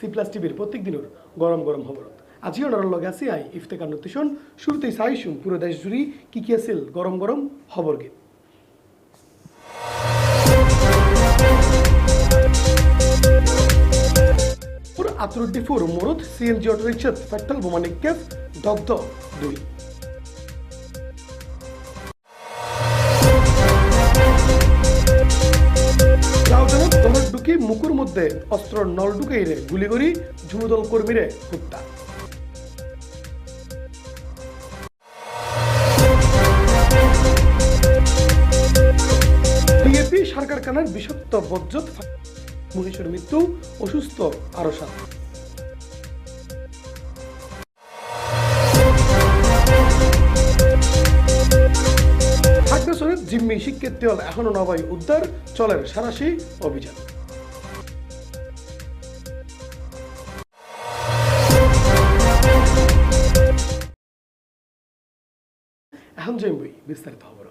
C plus টিভির প্রত্যেক দিনের গরম গরম খবর। আজিও নরর লগে আছি আই ইফতেকার নতিশন। শুরুতেই চাইছুম পুরো দেশ জুড়ি কি কি আছিল গরম গরম খবর গীত আতরুদ্দিফুর মুরুদ সিএনজি অটোরিক্সাত পেট্রোল বোমানিক কেস দগ্ধ দুই। ঢুকি মুকুর মধ্যে অস্ত্র নল ঢুকাইরে গুলি করি যুবদল কর্মীরে হত্যা। সরকার কানার বিষাক্ত মহিষের মৃত্যু, অসুস্থ আরও সাত। জিম্মি শিক্ষার্থী এখনও নবাই উদ্ধার, চলের সারাশি অভিযান। এখন জৈবই বিস্তারিত খবর।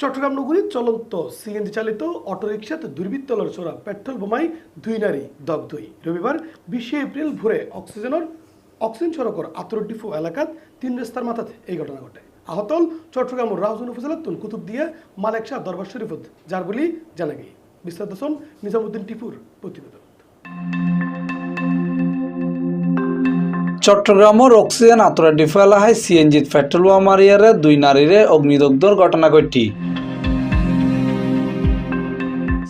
চট্টগ্রাম নগরীর চলন্ত সিএনজি চালিত অটোরিকশাতে দুর্বৃত্তলের চোরা পেট্রোল বোমাই, দুই নারী দগ্ধই রবিবার বিশে এপ্রিল ভোরে অক্সিজেনের অক্সিজেন সড়কর আতরডিফু এলাকাত তিন রাস্তার মাথাতে এই ঘটনা ঘটে। আহতল চট্টগ্রাম রাউজান উপজেলার তুন কুতুব দিয়ে মালেক শাহ দরবার শরীফত যার বলি জানা গিয়ে। বিস্তারিত নিজামুদ্দিন টিপুর প্রতিবেদন। চট্টগ্রামের অক্সিজেন আতরা ডিফেলা হাই সিএনজিত পেট্রোল ওয়ামারিয়ারে মারিয়ারে দুই নারীরে অগ্নিদগ্ধর ঘটনা ঘটি।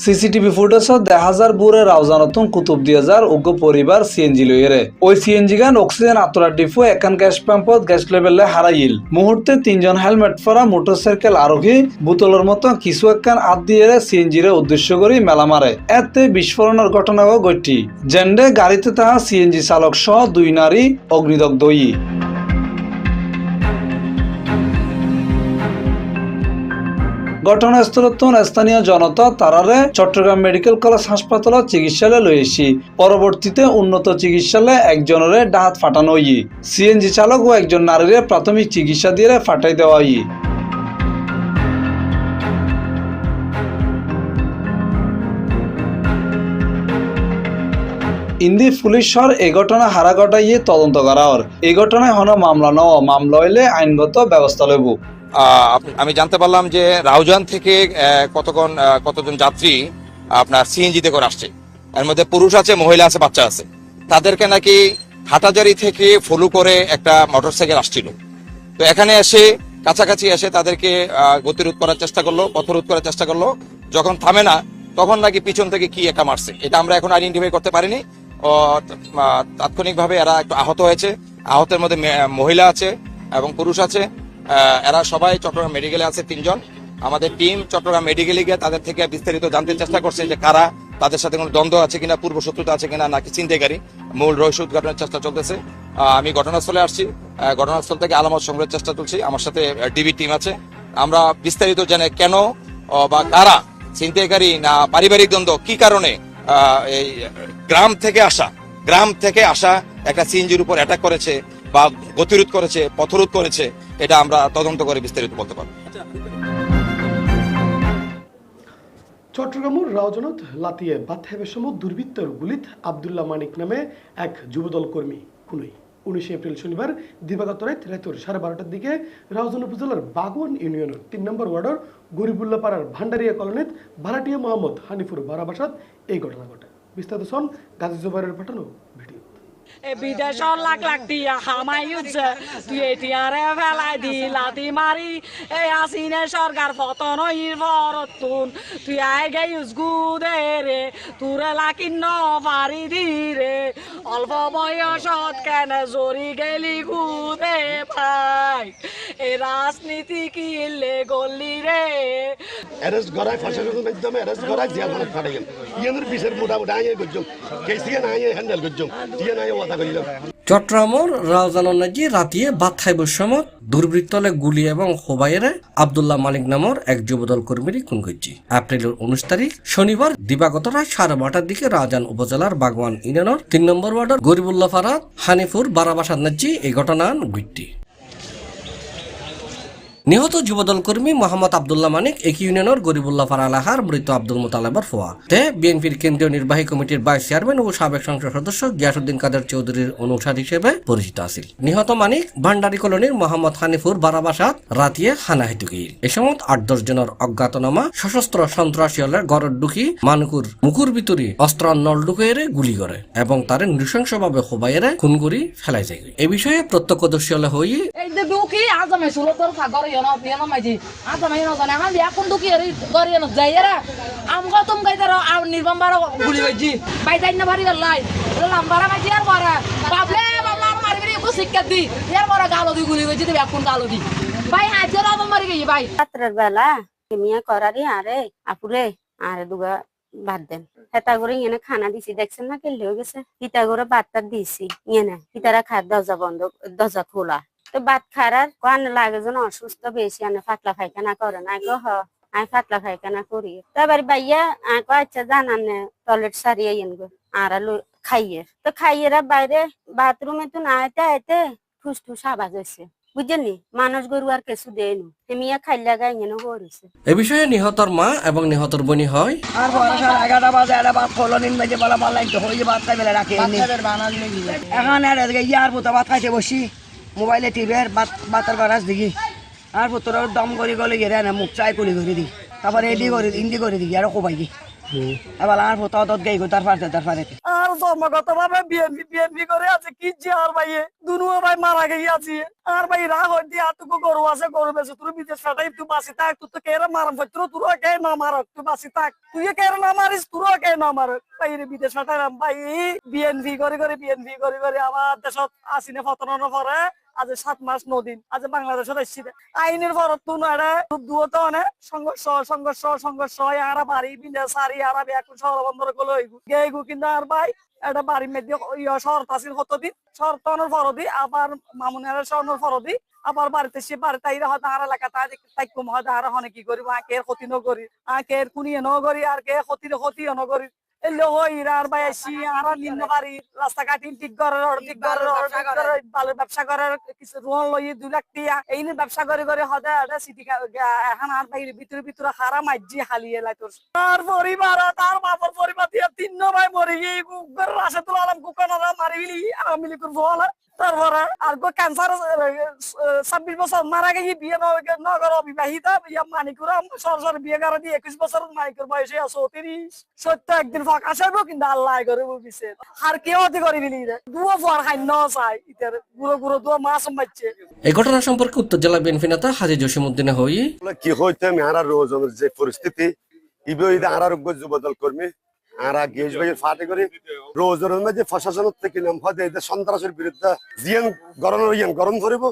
সিসিটিভি ফুটেজত দেখা যার বুড়ে রাউজানতন কুতুব দিয়া যার উগ্র পরিবার সিএনজি লইরে ওই সিএনজি গান অক্সিজেন আতরা ডিফো একান গ্যাস পাম্পত গ্যাস লেভেলে হারাইল। মুহূর্তে তিনজন হেলমেট পরা মোটরসাইকেল আরোহী বোতলের মতো কিছু একখান আত দিয়ে সিএনজি রে উদ্দেশ্য করে মেলা মারে। এতে বিস্ফোরণের ঘটনাও ঘটি। জেন্ডে গাড়িতে তাহা সিএনজি চালক সহ দুই নারী অগ্নিদগ্ধ ঘটনাস্থলত স্থানীয় জনতা তারারে চট্টগ্রাম মেডিকেল কলেজ হাসপাতালত চিকিৎসালয়ে লইছি পরবর্তীতে উন্নত চিকিৎসালয়ে একজনের ডাহাত ফাটানো হই সিএনজি চালক ও একজন নারীরে প্রাথমিক চিকিৎসা দিয়ে ফাটাই দেওয়া হই ইন্দি পুলিশর এই ঘটনা হারা ঘটাইয়ে তদন্ত করা হর এই ঘটনায় হন মামলা নও মামলা হইলে আইনগত ব্যবস্থা লইব। আমি জানতে পারলাম যে রাউজান থেকে কতক্ষণ কতজন যাত্রী আপনার সিএনজিতে করে আসছে। এর মধ্যে পুরুষ আছে, মহিলা আছে, বাচ্চা আছে। তাদেরকে নাকি হাটাজারি থেকে ফলো করে একটা মোটরসাইকেল আসছিল। তো এখানে এসে, কাছাকাছি এসে তাদেরকে গতিরোধ করার চেষ্টা করল, পথরোধ করার চেষ্টা করল। যখন থামে না, তখন নাকি পিছন থেকে কি একটা মারছে। এটা আমরা এখন আইডেন্টিফাই করতে পারিনি। তাৎক্ষণিকভাবে এরা একটু আহত হয়েছে। আহতের মধ্যে মহিলা আছে এবং পুরুষ আছে। এরা সবাই চট্টগ্রাম মেডিকেলে আছে তিনজন। আমাদের টিম চট্টগ্রাম মেডিকেলে গিয়ে তাদের থেকে বিস্তারিত জানতে চেষ্টা করছে যে কারা তাদের সাথে কোনো দ্বন্দ্ব আছে কিনা, পূর্ব শত্রুতা আছে কিনা নাকি চিন্তাকারী মূল রহস্য উদ্ঘাটনের চেষ্টা চলতেছে। আমি ঘটনাস্থলে আসছি। ঘটনাস্থল থেকে আলামত সংগ্রহের চেষ্টা চলছি আমার সাথে ডিবি টিম আছে। আমরা বিস্তারিত জেনে কেন বা কারা ছিনতাইকারী না পারিবারিক দ্বন্দ্ব, কি কারণে এই গ্রাম থেকে আসা, গ্রাম থেকে আসা একটা সিএনজির উপর অ্যাটাক করেছে। বা গতিরোধ করেছে পথরোধ করেছে এটা আমরা তদন্ত করে বিস্তারিত বলতে পারব। চট্টগ্রামের রাউজনত লাতিয়ে বাথেবের সময় দুর্বৃত্তর গুলিত আবদুল্লাহ মানিক নামে এক যুবদল কর্মী খুনই। উনিশে এপ্রিল শনিবার দিবাগত রাত রাতের সাড়ে বারোটার দিকে রাউজান উপজেলার বাগওয়ান ইউনিয়নের তিন নম্বর ওয়ার্ডের গরিবুল্লা পাড়ার ভান্ডারিয়া কলোনিত ভাড়াটিয়া মোহাম্মদ হানিফুর বারাবাসাদ এই ঘটনা ঘটে। বিস্তারিত শোন গাজী জোবাইরের পাঠানো বিদেশর লাখ লাখ টিয়া হামাই উঠছে। তুই এটিয়ারে ফেলাই দি লাতি মারি। এ আসিনে সরকার পতন ভরতুন তুই আয় গে উসগু দে রে, তুরে লাকিন ন পারি দি রে। অল্প বয়সত কেন জরি গেলি গুদে ভাই? এ রাজনীতি কিলে গল্লি রে? অ্যারেস্ট করায় প্রশাসনের মাধ্যমে অ্যারেস্ট করায় খানাত পাঠাইন ইয়ানোর বিচার মোটামুটি আইয়ে করছুম কেসিয়ে না আইয়ে হ্যান্ডেল করছুম টিয়ে না চট্টগ্রামর রাউজাননাজি রাতিয়ে বাদ খাইবার সময় দুর্বৃত্তলে গুলি এবং হোবাইরে আবদুল্লাহ মালিক নামর এক যুবদল কর্মীরই খুন করছি এপ্রিলের উনিশ তারিখ শনিবার দিবাগত রায় সাড়ে বারোটার দিকে রাজান উপজেলার বাগওয়ান ইউনিয়নের তিন নম্বর ওয়ার্ডের গরিবুল্লাহ ফারাদ হানিফুর বারাবাসাদ নাজি এই ঘটনা ঘটটি নিহত যুবদল কর্মী মোহাম্মদ আবদুল্লাহ মানিক, একই ইউনিয়নের গরিবুল্লাহ ফারালাহার মৃত আব্দুল মোতালেবর ফোয়া। তে বিএনপির কেন্দ্রীয় নির্বাহী কমিটির ভাইস চেয়ারম্যান ও সাবেক সংসদ সদস্য গিয়াসুদ্দিন কাদের চৌধুরীর অনুসার হিসেবে পরিচিত আছিল। নিহত মানিক, ভান্ডারী কলোনির মোহাম্মদ হানিফুর বারাবাসাত, রাতিয়ে হানাহিতু গিল এ সময় আট দশ জনের অজ্ঞাতনামা, সশস্ত্র সন্ত্রাসী হলে গড়ের ডুকি মানুকুর মুকুর ভিতরে অস্ত্র নল ঢুকাইরে গুলি করে এবং তারে নৃশংসভাবে হোবাইরে খুন করি ফেলাই যায় এ বিষয়ে প্রত্যক্ষদর্শী হলে হই পিয়নো মাইজি। আজ আমি ইয়নো জানে আমি এখন দুকি এরি গরি ইয়নো যাই এরা আমগো তুম গাই তার আম নির্বাম্বার গুলি বাইজি বাই যাই না ভারি গলাই লাম্বারা মাইজি আর মারা বাবলে বাবলা আর মারি মারি একটু শিক্ষা দি। এর মারা গালো দি, গুলি বাইজি তুমি এখন গালো দি। ভাই হাজার আম মারি গই ভাই রাত্রের বেলা মিয়া করারি আরে আপুরে আরে দুগা বাদ দেন। হেতা করে ইয়ে খানা দিছি দেখছেন না কেলে গেছে। কিতা করে ভাতটা দিছি ইয়ে না কিতারা খার দরজা বন্ধ দরজা খোলা। তো ভাত খারার কান লাগে যেন অসুস্থ বেশি আনে ফাটলা ফাইখানা করে না গো হ আমি ফাটলা পায়খানা করি। তারপরে বাইয়া আঁকো আচ্ছা জানান টয়লেট সারিয়ে ইয়েন গো আর আলু খাইয়ে। তো খাইয়েরা বাইরে বাথরুমে তো না আইতে আইতে ঠুস ঠুস আওয়াজ হয়েছে বুঝছেন মানুষ গরু আর কিছু দেয়নি খাইলা গাই এনে করেছে। এ বিষয়ে নিহতর মা এবং নিহতর বনি হয়। আর এগারোটা বাজে করল নিন বাজে বলা তো হয়ে ভাত খাই বেলা রাখে এখন আর ইয়ার পুতো ভাত খাইতে বসি। মোবাইলে টিভির ভাতের বারাস দেখি। আর পুত্র দম করি গলে গিয়ে না মুখ চাই কলি করে দি। তারপরে এডি করে ইন্দি করে দিই আর কোপাই দি এবার আর পুতো দত গাই তার পারতে তার পারে আর ভাবে বিএনপি বিএনপি করে আছে কি যে আর ভাই দুনু ভাই মারা গিয়ে আছে। আর ভাই রাগ হই দিয়া তুকো গরু আছে গরু বেছে তুই বিদেশ ফাটাই তুই বাসি থাক তুই তো কেরা মারাম তুই তুই কে না মারক তুই বাসি থাক। তুই কেরা না মারিস তুই কে না মারক ভাই রে বিদেশ ফাটাইলাম ভাই বিএনপি করে করে বিএনপি করে করে আমার দেশত আসিনে পরে আজ সাত মাস নদিন আজ বাংলাদেশত আসছি আইনের পরত তুন আরে দুয়ত অনে সংঘর্ষ সংঘর্ষ সংঘর্ষ হয় আর বাড়ি বিন্দা সারি আর এখন শহর বন্দরগুলো গেগু কিন্তু আর ভাই, এটা বাড়ির ইয়ে শর্ত আছিল কতদিন? শর্ত অনার ফরদি আবার মামুনের স্বর্ণর ফরদি আবার বাড়িতে সে বাড়িতে আইরা হয়তো আর এলাকা তাই তাই কম হয়তো আর হনে কি করিব? আকে ক্ষতি নকরি আকে কুনিয়ে নগরি আর কে ক্ষতি ক্ষতি নগরি ব্যবসা করার কিছু রোন লই দুই লাখ টিয়া। এই ব্যবসা করে করে, হদে সিটি এখন আর বাইরে ভিতরে ভিতরে হারা মাইজি হালিয়ে লাই তোর। তার পরিবার, তার বাবার পরিবার দিয়ে তিন ভাই মরে গিয়ে কুকুর রাশে তুলা আলাম কুকানারা মারি বিলি আওয়ামী লীগের বল। তারপরে আর ক্যান্সার ছাব্বিশ বছর মারা গিয়ে বিয়ে নগর অবিবাহিতা ইয়া মানিকুর সরাসরি বিয়ে করে দিয়ে একুশ বছর মানিকুর বয়সে চৌত্রিশ সত্য একদিন ফাঁকা আসব কিন্তু আল্লাহ করে বুঝিছে আর কেউ অতি করে বিলি দুয়ো ফর খান্য চাই ইতার গুঁড়ো গুঁড়ো দুয়ো মাছ মারছে এই ঘটনা সম্পর্কে উত্তর জেলা বিএনপি নেতা হাজি জসিমুদ্দিনে হই। কি হইতে আমি আর রোজনের যে পরিস্থিতি ইবে আর আরোগ্য যুবদল কর্মী আর গেজ ভাইয়ের ফাটে করে প্রশাসনের থেকে নাম এদের সন্ত্রাসের বিরুদ্ধে জিয়ান গরম ইয়ান গরম ধরিব।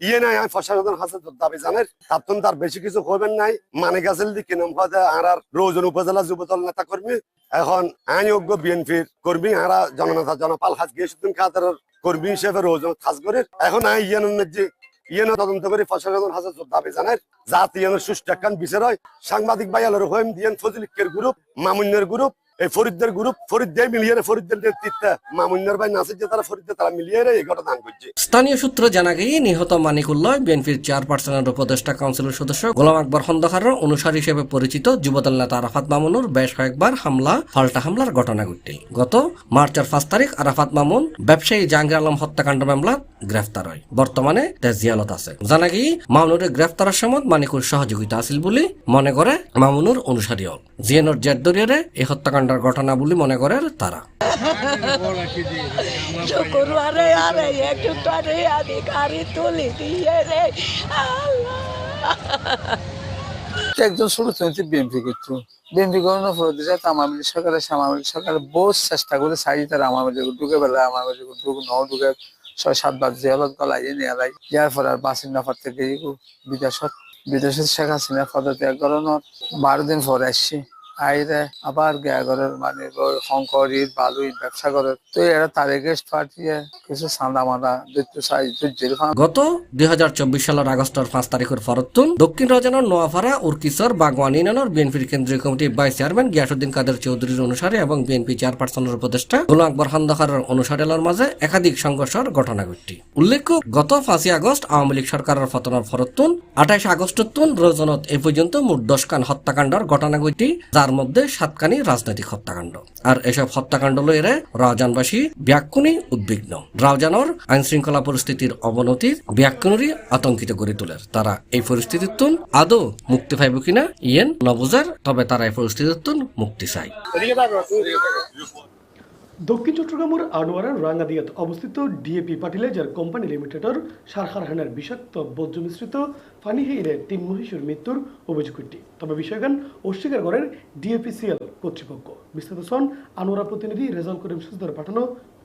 ইয়ে নাই আমি প্রশাসনের হাতে দাবি জানের তার তার বেশি কিছু হবেন নাই। মানে দিকে নাম আর আর রোজন উপজেলা যুবদল নেতা কর্মী এখন আইন যোগ্য বিএনপির কর্মী আরা জননেতা জনপাল হাজ গিয়েছিলেন কর্মী হিসেবে রোজন কাজ করে। এখন আই ইয়ানের যে ইয়েন তদন্ত করে দাবি জাতি সুষ্ঠু একখান বিচার হয়। সাংবাদিক বাইয়ালের দিয়েন ফজলিকের গ্রুপ মামুন্যের গ্রুপ এই ফরিদদের গ্রুপ ফরিদ দিয়ে মিলিয়ে ফরিদদের নেতৃত্বে মামুন্যের ভাই নাসির যে তারা ফরিদদের তারা মিলিয়ে এই ঘটনা করছে স্থানীয় সূত্রে জানা গিয়ে নিহত মানিকুল্লাহ বিএনপির উপদেষ্টা কাউন্সিলের সদস্য গোলাম আকবর খন্দকারের হিসেবে পরিচিত যুবদল নেতা আরাফাত মামুনুর বেশ কয়েকবার হামলা, পাল্টা হামলার ঘটনা ঘটে। গত মার্চের পাঁচ তারিখ আরাফাত মামুন ব্যবসায়ী জাহাঙ্গীর আলম হত্যাকাণ্ড মামলা গ্রেফতার হয়। বর্তমানে তার জিয়ালত আছে। জানা গিয়ে মামুনুরের গ্রেফতারের সময় মানিকুর সহযোগিতা আছিল বলে মনে করে মামুনুর অনুসারী হল জিয়ানোর জেদ দরিয়ারে এই হত্যাকাণ্ডের ঘটনা বলে মনে করে তারা। শুক্রবারে আরে একটু করে আধিকারি তুলি দিয়ে রে একজন ষোলো চলছে বিএনপি করতো বিএনপি করানোর পর দিশা তামামিল সরকারের সামামিল সরকার বহুত চেষ্টা করে সারি তারা আমার মাঝে ঢুকে বেলা আমার মাঝে ঢুকে ন ঢুকে ছয় জেলত গলাই এনে এলাই ইয়ার পর আর বাসিন নাফার থেকে বিদেশত বিদেশত শেখ হাসিনা পদত্যাগ করানোর বারো দিন পরে আসছে। আইরে, আবার মানে ওই শঙ্কর ইট বালু ইট ব্যবসা করে। তো এরা পাঠিয়ে কিছু মাদা সাইজ গত দুই সালের আগস্টের পাঁচ তারিখের ফরতুন, দক্ষিণ রাজানোর নোয়াপাড়া ইউনিয়নের বিএনপির কেন্দ্রীয় কমিটির ভাইস চেয়ারম্যান গিয়াসুদ্দিন কাদের চৌধুরীর অনুসারে এবং বিএনপি চেয়ারপারসনের উপদেষ্টা গোলাম আকবর খান্দাকারের অনুসারের মাঝে একাধিক সংঘর্ষের ঘটনা ঘটটি উল্লেখ্য, গত পাঁচই আগস্ট আওয়ামী লীগ সরকারের পতনের ফরতুন, আঠাইশ আগস্টতুন রোজনত এ পর্যন্ত মোট দশখান হত্যাকাণ্ডর ঘটনা ঘটটি যার মধ্যে সাতখানি রাজনৈতিক হত্যাকাণ্ড। আর এসব হত্যাকাণ্ড লইরে রাউজানবাসী ব্যাকুনি উদ্বিগ্ন। রাউজানোর আইন শৃঙ্খলা পরিস্থিতির অবনতি ব্যাকুনেরই আতঙ্কিত গড়ে তোলে। তারা এই পরিস্থিতির তুন আদৌ মুক্তি পাইব কিনা, ইয়েন নবুজার, তবে তারা এই পরিস্থিতির তুন মুক্তি চাই দক্ষিণ চট্টগ্রামের আনোয়ারার রাঙ্গাদিয়াত অবস্থিত ডিএপি ফার্টিলাইজার কোম্পানি লিমিটেডের সার বিষাক্ত বর্জ্য মিশ্রিত পানি হেইরে তিন মহিষের মৃত্যুর অভিযোগ উঠি তবে বিষয়গান অস্বীকার করেন ডিএপিসিএল কর্তৃপক্ষ। বিস্তারিত সন আনোয়ারা প্রতিনিধি রেজাল করিম সুজদার পাঠানো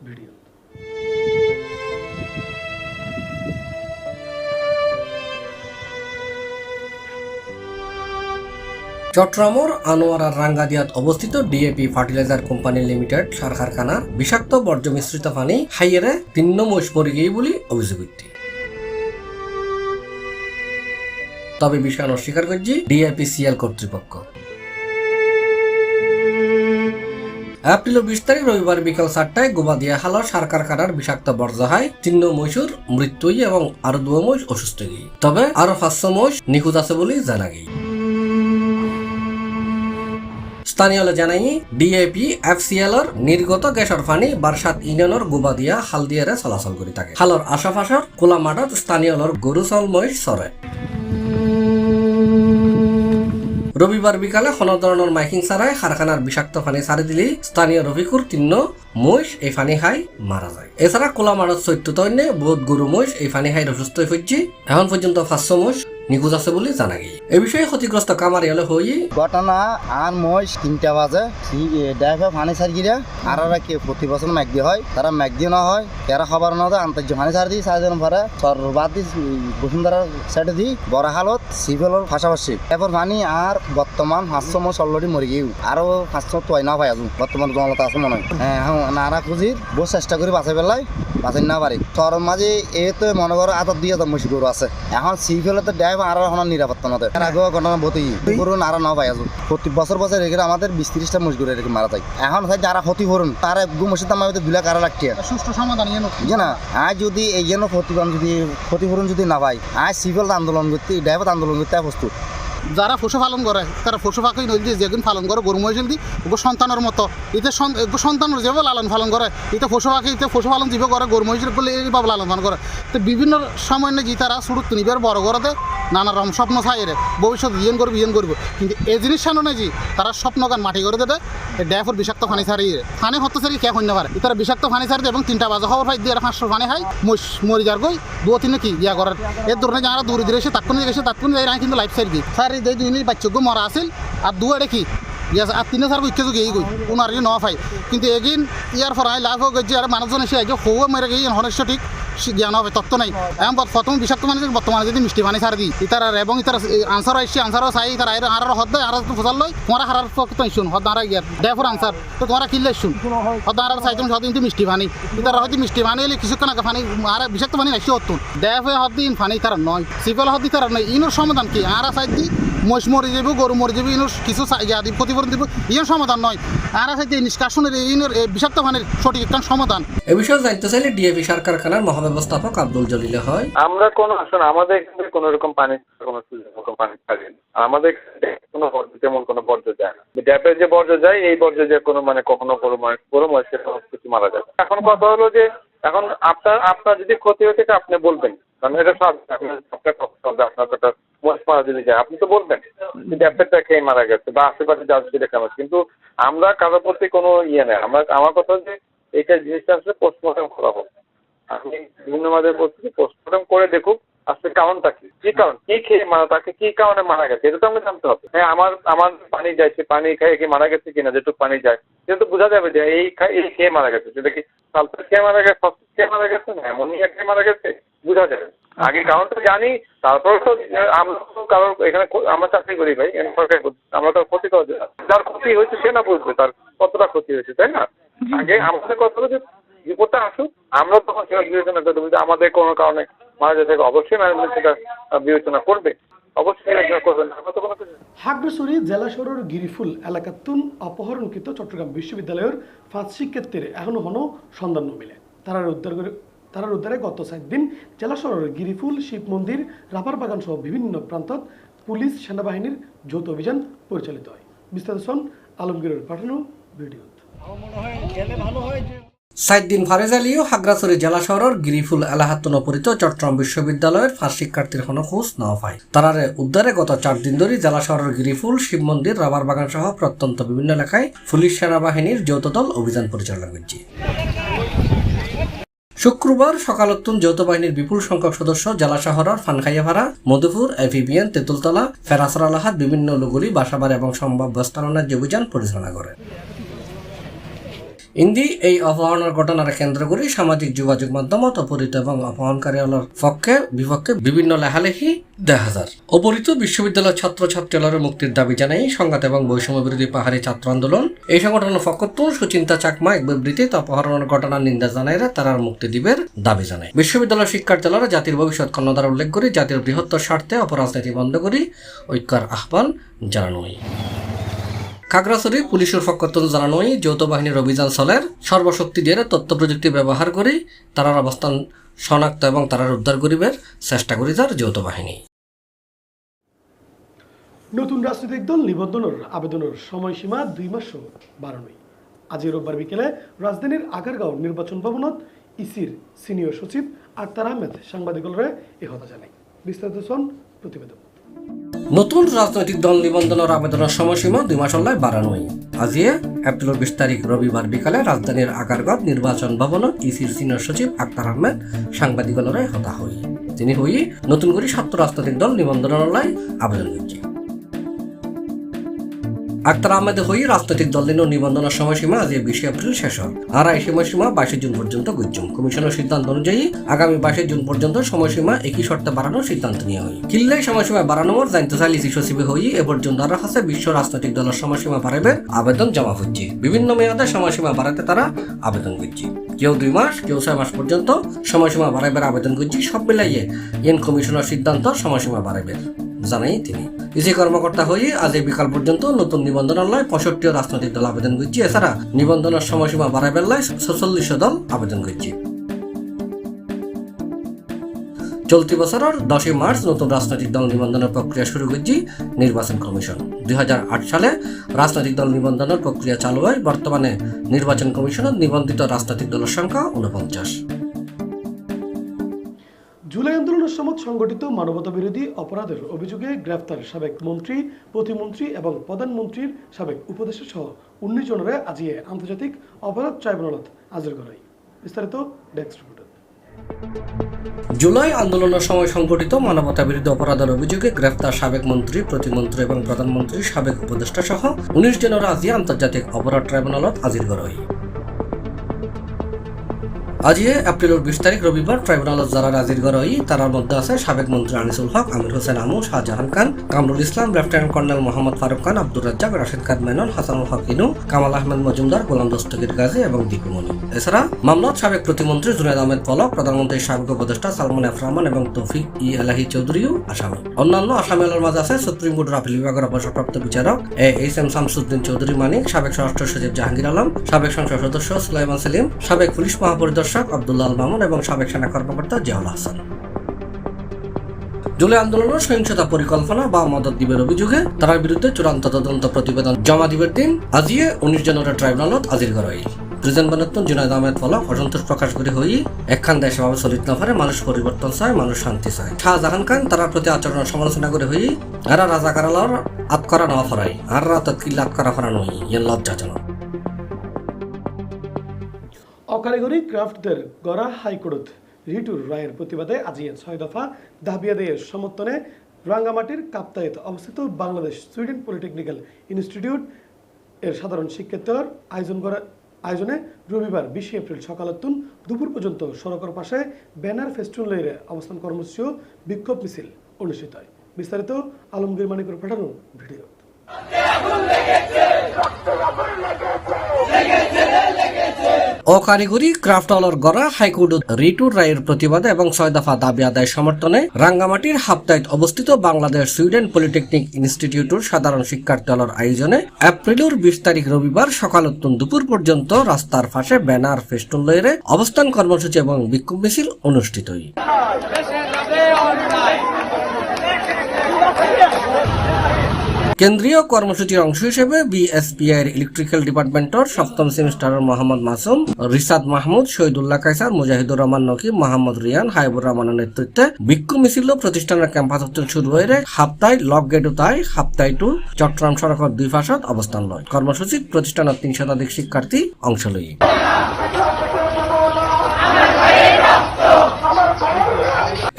ভিডিও। চট্টগ্রামের আনোয়ারার রাঙ্গাদিয়াত অবস্থিত ডিএপি ফার্টিলাইজার কোম্পানি লিমিটেড সার কারখানার বিষাক্ত বর্জ্য মিশ্রিত পানি হাইয়েরে তিন মহিষ মরে গিয়ে বলে অভিযোগ তবে বিষয় অস্বীকার করছি ডিএপিসিএল কর্তৃপক্ষ। এপ্রিলের বিশ তারিখ রবিবার বিকাল চারটায় গোবাদিয়া হালর সার কারখানার বিষাক্ত বর্জ্য হয় তিন মহিষুর মৃত্যু এবং আরও দু মহিষ অসুস্থ গিয়ে তবে আরও পাঁচশো মহিষ নিখোঁজ আছে বলে জানা গিয়ে স্থানীয় জানাই ডিএপি এফসিএল এর নির্গত গ্যাসর পানি বারসাত ইউনিয়নের গোবাদিয়া হালদিয়ারে চলাচল করে থাকে। হালর আশাপাশর খোলা মাঠত স্থানীয় গরু চলময় সরে রবিবার বিকালে কোনো মাইকিং ছাড়াই কারখানার বিষাক্ত পানি ছাড়ি দিলেই স্থানীয় রফিকুর তিন্ন মহিষ এই পানি খাই মারা যায়। এছাড়া কোলা মারত চৈত্য তৈন্যে বহুত গরু মহিষ এই পানি খাই অসুস্থ হয়ে এখন পর্যন্ত পাঁচশো মহিষ নিখোঁজ আছে বলে জানা গিয়ে এ বিষয়ে ক্ষতিগ্রস্ত কামারি হলে হই ঘটনা আর মহিষ তিনটা বাজে। ড্রাইভার পানি ছাড় গিয়ে আর ওরা কে প্রতি বছর ম্যাগ দিয়ে হয়। তারা ম্যাগ দিয়ে না হয়। এরা খাবার না দেয় আন্তর্য পানি ছাড় দিই সাড়ে পরে সর বাদ দিই বসুন্ধরার সাইডে দিই বড় হালত সিভিলের পাশাপাশি এরপর পানি আর বর্তমান পাঁচশো মশ অলরেডি মরে গিয়েও আরও পাঁচশো তোয়াই না পাই আজু বর্তমান জমালতা আছে মনে হয়। হ্যাঁ হ্যাঁ নারা খুঁজির বহু চেষ্টা করি বাঁচাই পেলাই বাঁচাই না পারি তোর মাঝে এ তো মনে করো আত দুই হাজার মহিষ গরু আছে এখন সিভিলে তো ড্রাইভার আর এখন নিরাপত্তা না দেয়। এর আগেও ঘটনা বতি গরু নারা না পাই আজু প্রতি বছর বছর এখানে আমাদের বিশ তিরিশটা মহিষ গরু এরকম মারা যায় এখন হয় যারা ক্ষতিপূরণ তারা গু আমার দুই লাখ আড়াই লাখ টাকা সুষ্ঠু সমাধান ইয়ে বুঝে না আজ যদি এই জন্য ক্ষতিপূরণ যদি ক্ষতিপূরণ যদি না পাই আজ সিভিল আন্দোলন করতে ড্রাইভার আন্দোলন করতে প্রস্তুত যারা পশুপালন করে, তারা পশু পাখি, নদী যেগুন পালন করে, গরু, মহিষ দি ওগো সন্তানের মতো। এতে সন্তান যেভাবে লালন পালন করে, এতে পশু পাখি, এতে পশুপালন যেভাবে করে, গরু, মহিষের বলে এইভাবে লালন পালন করে। তো বিভিন্ন সময় যে তারা শুরু নিবার বড় করতে নানা রকম স্বপ্ন চাই রে। ভবিষ্যৎ ইয়েন করব ইয়েন করব। কিন্তু এই জিনিস সামনে যে তারা স্বপ্ন গান মাটি করে দেবে। ড্যাফর বিষাক্ত ফানি ছাড়িয়ে ফানি হতে ছাড়ি কে হইতে পারে? তারা বিষাক্ত ফানি ছাড়ি এবং তিনটা বাজে খবর পাই দিয়ে পাঁচশো ফানি খাই মরি যার গই দু তিনে কি ইয়া করার। এর ধরনের যারা দূরে দূরে এসে তাৎক্ষণিক এসে তাৎক্ষণিক যাই কিন্তু লাইফ সাইড দিই স্যার এই দুই মিনিট, বাচ্চা মরা আছিল। আর দু এটা কি? ইয়াস আর তিনে সার ইচ্ছে যোগে গই উনার ন পাই কিন্তু এগিন, ইয়ার ফরাই লাভ হয়ে গেছে আর মানুষজন এসে আগে হৌ মেরে গিয়ে হনের সঠিক জ্ঞান হবে, তত্ত্ব নাই। এখন প্রথম বিষাক্ত মানে বর্তমানে যদি মিষ্টি পানি ছাড় দিই, ইতার এবং ইতার আনসার আসছে আনসারও চাই তার আইর আর হদ আর ফসল লই তোমার হারার পক্ষে শুন হদ আর ইয়ার ডেফর আনসার, তো তোমার কিনলে শুন হদ আর চাইতাম সদ কিন্তু মিষ্টি পানি, ইতার হয়তো মিষ্টি পানি এলে কিছুক্ষণ আগে পানি, আর বিষাক্ত পানি আসছে হতুন। ডেফ হদ দিন পানি তার নয় সিপল হদ তার নয়, ইনোর সমাধান কি? আর সাইড দি, মহিষ মরে যাব গরু মরে যাব ইনোর কিছু ইয়া দিব ক্ষতিপূরণ দিব ইয়ের সমাধান নয়। আর সাইড নিষ্কাশনের ইনোর বিষাক্ত পানির সঠিক একটা সমাধান। এ বিষয়ে জানতে চাইলে ডিএপি সার কারখানার মহাব্যবস্থাপক আব্দুল জলিলে হয়। আমরা কোনো আসলে আমাদের এখানে কোনো রকম পানি কোনো মতো পানি থাকে আমাদের কোনো তেমন কোনো বর্জ্য যায় না। ড্যাপের যে বর্জ্য যায়, এই বর্জ্য যে কোনো মানে কখনো মাস গরু মাস কিছু মারা যায়। এখন কথা হলো যে, এখন আপনার আপনার যদি ক্ষতি হয়ে থাকে, আপনি বলবেন। কারণ এটা সব, আপনার আপনার আপনার একটা মহিষ মারা যদি যায়, আপনি তো বলবেন। যে ড্যাপেরটা খেয়ে মারা গেছে, বা আশেপাশে যা যদি দেখা কিন্তু আমরা কারোর প্রতি কোনো ইয়ে নেই। আমরা, আমার কথা যে এটা জিনিসটা আসলে পোস্টমর্টম করা হোক। আপনি বিভিন্ন পদ্ধতি পোস্টমর্টম করে দেখুক আসলে কারণটা কি? কি কারণ? কি খেয়ে মারা তাকে কি কারণে মারা গেছে? এটা তো আমাকে জানতে হবে। হ্যাঁ আমার আমার পানি যাইছে পানি খেয়ে কি মারা গেছে কিনা যেটুকু পানি যায়। সেটা তো বোঝা যাবে যে এই এই খেয়ে মারা গেছে। সেটা কি সালফেট খেয়ে মারা গেছে ফসফেট খেয়ে মারা গেছে না অ্যামোনিয়া খেয়ে মারা গেছে? বোঝা যাবে। আগে কারণটা জানি তারপর তো আমরা তো কারোর এখানে আমরা চাকরি করি ভাই এখানে সরকারি আমরা তো ক্ষতি করা। যার ক্ষতি হয়েছে সে না বুঝবে তার কতটা ক্ষতি হয়েছে তাই না? আগে আমাদের কথা যে রিপোর্টটা আসুক আমরা তখন সেটা বিবেচনা করতে যে আমাদের কোনো কারণে মারা যেতে অবশ্যই ম্যানেজমেন্ট সেটা বিবেচনা করবে। আমরা হাগড়াছড়ি জেলা শহরের গিরিফুল এলাকাতুন অপহরণকৃত চট্টগ্রাম বিশ্ববিদ্যালয়ের পাঁচ শিক্ষার্থীর এখনও হনো সন্ধান মিলে। তারা উদ্ধার করে তারার উদ্ধারে গত সাত দিন জেলা শহরের গিরিফুল শিব মন্দির রাবার বাগান সহ বিভিন্ন প্রান্তত পুলিশ সেনাবাহিনীর যৌথ অভিযান পরিচালিত হয়। বিস্তারিত আলমগীরের পাঠানো ভিডিও সাইদ্দিন ফারেজ আলীও হাগরাছড়ি জেলা শহরের গিরিফুল এলাহাতুন অপরিত চট্টগ্রাম বিশ্ববিদ্যালয়ের ফার্স্ট শিক্ষার্থীর কোনো খোঁজ নেওয়া পায়। তারারে উদ্ধারে গত চার দিন ধরে জেলা শহরের গিরিফুল, শিব মন্দির, রাবার বাগান সহ প্রত্যন্ত বিভিন্ন এলাকায় পুলিশ সেনাবাহিনীর যৌথ দল অভিযান পরিচালনা করছে। শুক্রবার সকালতুন যৌথ বাহিনীর বিপুল সংখ্যক সদস্য জেলা শহরের ফানখাইয়াভাড়া মধুপুর এফিবিএন তেঁতুলতলা ফেরাসর আলাহাত বিভিন্ন লোকগুলি বাসাবার এবং সম্ভাব্য স্থানের যে অভিযান পরিচালনা করে। ইন্দি এই অপহরণের ঘটনার কেন্দ্র করে সামাজিক যোগাযোগ মাধ্যমত অপহৃত এবং অপহরণকারীদের পক্ষে, বিপক্ষে বিভিন্ন লেখালেখি দেখা যায়। অপহৃত বিশ্ববিদ্যালয়ের ছাত্রছাত্রীদের মুক্তির দাবি জানাই সংঘাত এবং বৈষম্য বিরোধী পাহাড়ি ছাত্র আন্দোলন। এই সংগঠনের পক্ষত্ব সুচিন্তা চাকমা এক বিবৃতিতে অপহরণের ঘটনার নিন্দা জানাইরা তারার মুক্তি দিবের দাবি জানায়। বিশ্ববিদ্যালয় শিক্ষার্থীরা জাতির ভবিষ্যৎ কন্যাদার উল্লেখ করে, জাতির বৃহত্তর স্বার্থে অপরাজনীতি বন্ধ করে, ঐক্যর আহ্বান জানানো হয় খাগড়াছড়ি পুলিশের পক্ষতন জানানোই যৌথ বাহিনীর অভিযান চলের সর্বশক্তি দিয়ে তথ্য প্রযুক্তি ব্যবহার করে তারার অবস্থান শনাক্ত এবং তারার উদ্ধার করিবার চেষ্টা করি যার যৌথ বাহিনী। নতুন রাজনৈতিক দল নিবন্ধনের আবেদনের সময়সীমা দুই মাসও বাড়ানোই। আজ রোববার বিকেলে রাজধানীর আগারগাঁও নির্বাচন ভবনত ইসির সিনিয়র সচিব আক্তার আহমেদ সাংবাদিকরা এ কথা জানায়। বিস্তারিত প্রতিবেদন নতুন রাজনৈতিক দল নিবন্ধনের আবেদনের সময়সীমা দুই মাস হল্লায় বাড়ানোই। আজিয়ে এপ্রিল বিশ তারিখ রবিবার বিকালে রাজধানীর আগারগড় নির্বাচন ভবনত ইসির সিনিয়র সচিব আক্তার আহমেদ সাংবাদিকলরে হতা হই তিনি হই নতুন করে সাত রাজনৈতিক দল নিবন্ধনের আবেদন করছে আক্তার আহমেদ হই রাজনৈতিক দল দিন নিবন্ধনের সময়সীমা আজ বিশে এপ্রিল শেষ হয়। আর এই সময়সীমা বাইশে জুন পর্যন্ত গুজম কমিশনের সিদ্ধান্ত অনুযায়ী আগামী বাইশে জুন পর্যন্ত সময়সীমা একই শর্তে বাড়ানোর সিদ্ধান্ত নেওয়া হয়। কিল্লে সময়সীমা বাড়ানোর জানতে চাইলে সচিবে হই এ পর্যন্ত আর কাছে বিশ্ব রাজনৈতিক দলের সময়সীমা বাড়াবে আবেদন জমা হচ্ছে। বিভিন্ন মেয়াদে সময়সীমা বাড়াতে তারা আবেদন করছে। কেউ দুই মাস, কেউ ছয় মাস পর্যন্ত সময়সীমা বাড়াইবার আবেদন করছি। সব মিলাইয়ে এন কমিশনের সিদ্ধান্ত সময়সীমা বাড়াইবে। জানাই তিনি। ইসি কর্মকর্তা হয়ে আজ এই বিকাল পর্যন্ত নতুন নিবন্ধনালয় পঁয়ষট্টি রাজনৈতিক দল আবেদন করছে। এছাড়া নিবন্ধনের সময়সীমা বাড়াইবার লাই ছচল্লিশ দল আবেদন করছে। চলতি বছরের দশই মার্চ নতুন রাজনৈতিক দল নিবন্ধনের প্রক্রিয়া শুরু করছে নির্বাচন কমিশন। দুই হাজার আট সালে রাজনৈতিক দল নিবন্ধনের প্রক্রিয়া চালু হয়। বর্তমানে নির্বাচন কমিশনের নিবন্ধিত রাজনৈতিক দলের সংখ্যা উনপঞ্চাশ জুলাই আন্দোলনের সময় সংগঠিত মানবতা বিরোধী অপরাধের অভিযোগে গ্রেফতার সাবেক মন্ত্রী, প্রতিমন্ত্রী এবং প্রধানমন্ত্রীর সাবেক উপদেষ্টা সহ উনিশ জনের আজিয়ে আন্তর্জাতিক অপরাধ ট্রাইব্যুনালত হাজির করাই বিস্তারিত জুলাই আন্দোলনের সময় সংঘটিত মানবতা বিরোধী অপরাধের অভিযোগে গ্রেফতার সাবেক মন্ত্রী, প্রতিমন্ত্রী এবং প্রধানমন্ত্রী সাবেক উপদেষ্টা সহ উনিশ জনের আজি আন্তর্জাতিক অপরাধ ট্রাইব্যুনালত হাজির করা হয় আজিয়ে এপ্রিলের বিশ তারিখ রবিবার ট্রাইব্যুনালত যারা হাজির করা হয় তার মধ্যে আছে সাবেক মন্ত্রী আনিসুল হক আমির হোসেন আমু শাহজাহান খান কামরুল ইসলাম লেফটেন্যান্ট কর্নেল মোহাম্মদ ফারুক খান আব্দুর রাজ্জাক রাশেদ খান মেনন হাসানুল হক ইনু, কামাল আহমেদ মজুমদার গোলাম দস্তগীর গাজী এবং দীপুমণি এছাড়া মামলাত সাবেক প্রতিমন্ত্রী জুনায়দ আহমেদ পলক প্রধানমন্ত্রীর সাবেক উপদেষ্টা সালমান এফ রহমান এবং তৌফিক ই এলাহি চৌধুরীও আসামি। অন্যান্য আসামিদের মাঝে আছে সুপ্রিম কোর্টের আপিল বিভাগের অবসরপ্রাপ্ত বিচারক A H M Shamsuddin Chowdhury Manik, সাবেক স্বরাষ্ট্র সচিব জাহাঙ্গীর আলম, সাবেক সংসদ সদস্য সুলাইমান সেলিম, সাবেক পুলিশ মহাপরিদর্শক আব্দুল্লাহ আল মামুন এবং সাবেক সেনা কর্মকর্তা জিয়াউল হাসান। জুলাই আন্দোলনের সহিংসতা পরিকল্পনা বা মদত দিবের অভিযোগে তার বিরুদ্ধে চূড়ান্ত তদন্ত প্রতিবেদন জমা দিবের দিন আজিয়ে উনিশ জনের ট্রাইব্যুনালত হাজির করা হয়। প্রেজেন্ট বানাত্তন জুনায়দ আহমেদ ফলক অসন্তোষ প্রকাশ করে হই একখান দেশভাবে চলিত না পারে মানুষ পরিবর্তন চায়, মানুষ শান্তি চায়। শাহজাহান খান তার প্রতি আচরণের সমালোচনা করে হই, এরা রাজা কারালার আত করা না ফরাই, আর রাত আত করা ফরা নই ইয়ে লজ্জাজনক অকারিগরি ক্রাফটদের গড়া হাইকোর্টত রিটুর রায়ের প্রতিবাদে আজিয়ে ছয় দফা দাবি আদায়ের সমর্থনে রাঙ্গামাটির কাপ্তায়ত অবস্থিত বাংলাদেশ সুইডেন পলিটেকনিক্যাল ইনস্টিটিউট এর সাধারণ শিক্ষার্থীর আয়োজন করা, আয়োজনে রবিবার বিশে এপ্রিল সকালাতুন দুপুর পর্যন্ত সড়কের পাশে ব্যানার ফেস্টুন লইরে অবস্থান কর্মসূচি বিক্ষোভ মিছিল অনুষ্ঠিত হয়। বিস্তারিত আলমগীর মানিকের পাঠানো ভিডিও অকারিগরি ক্রাফট অলর গড়া হাইকোর্ট রিটুর রায়ের প্রতিবাদে এবং ছয় দফা দাবি আদায় সমর্থনে রাঙ্গামাটির হাপ্তাইত অবস্থিত বাংলাদেশ সুইডেন পলিটেকনিক ইনস্টিটিউটের সাধারণ শিক্ষার্থী দলের আয়োজনে এপ্রিলের বিশ তারিখ রবিবার সকাল উত্তম দুপুর পর্যন্ত রাস্তার পাশে ব্যানার ফেস্টুন লয়ের অবস্থান কর্মসূচি এবং বিক্ষোভ মিছিল অনুষ্ঠিত হয়। কেন্দ্রীয় কর্মসূচির অংশ হিসেবে বিএসপিআই ইলেকট্রিক্যাল ডিপার্টমেন্টের সপ্তম সেমিস্টারের মোহাম্মদ মাসুম, রিসাদ মাহমুদ, শহীদুল্লাহ কাইসার মুজাহিদুর রহমান নকিব মোহাম্মদ রিয়ান হাইবুর রহমানের নেতৃত্বে বিক্ষোভ মিছিল প্রতিষ্ঠানের ক্যাম্পাস হতে শুরু হয়ে হাপ্তায় লক গেট তাই হাপ্তায় টু চট্টগ্রাম সড়কের দুই পাশত অবস্থান লয়। কর্মসূচিত প্রতিষ্ঠানের তিন শতাধিক শিক্ষার্থী অংশ লই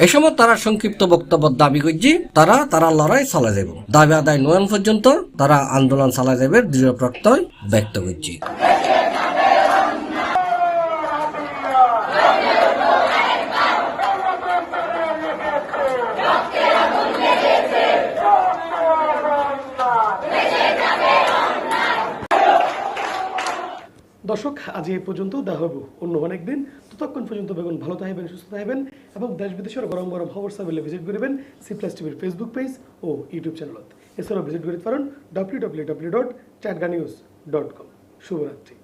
এ সময় তারা সংক্ষিপ্ত বক্তব্য দাবি করছি, তারা তারা লড়াই চালা যাব দাবি আদায় নয়ন পর্যন্ত তারা আন্দোলন চালা যাবে দৃঢ় প্রত্যয় ব্যক্ত করছি। দর্শক, আজ এই পর্যন্ত দেখা হব অন্য অনেক দিন ততক্ষণ পর্যন্ত বেগুন ভালো থাকবেন, সুস্থ থাকবেন। এবং দেশ বিদেশের গরম গরম খবর সাবিলে ভিজিট করবেন সি প্লাস টিভির ফেসবুক পেজ ও ইউটিউব চ্যানেলত এছাড়াও ভিজিট করতে পারেন W W W dot Chatga news dot com শুভরাত্রি।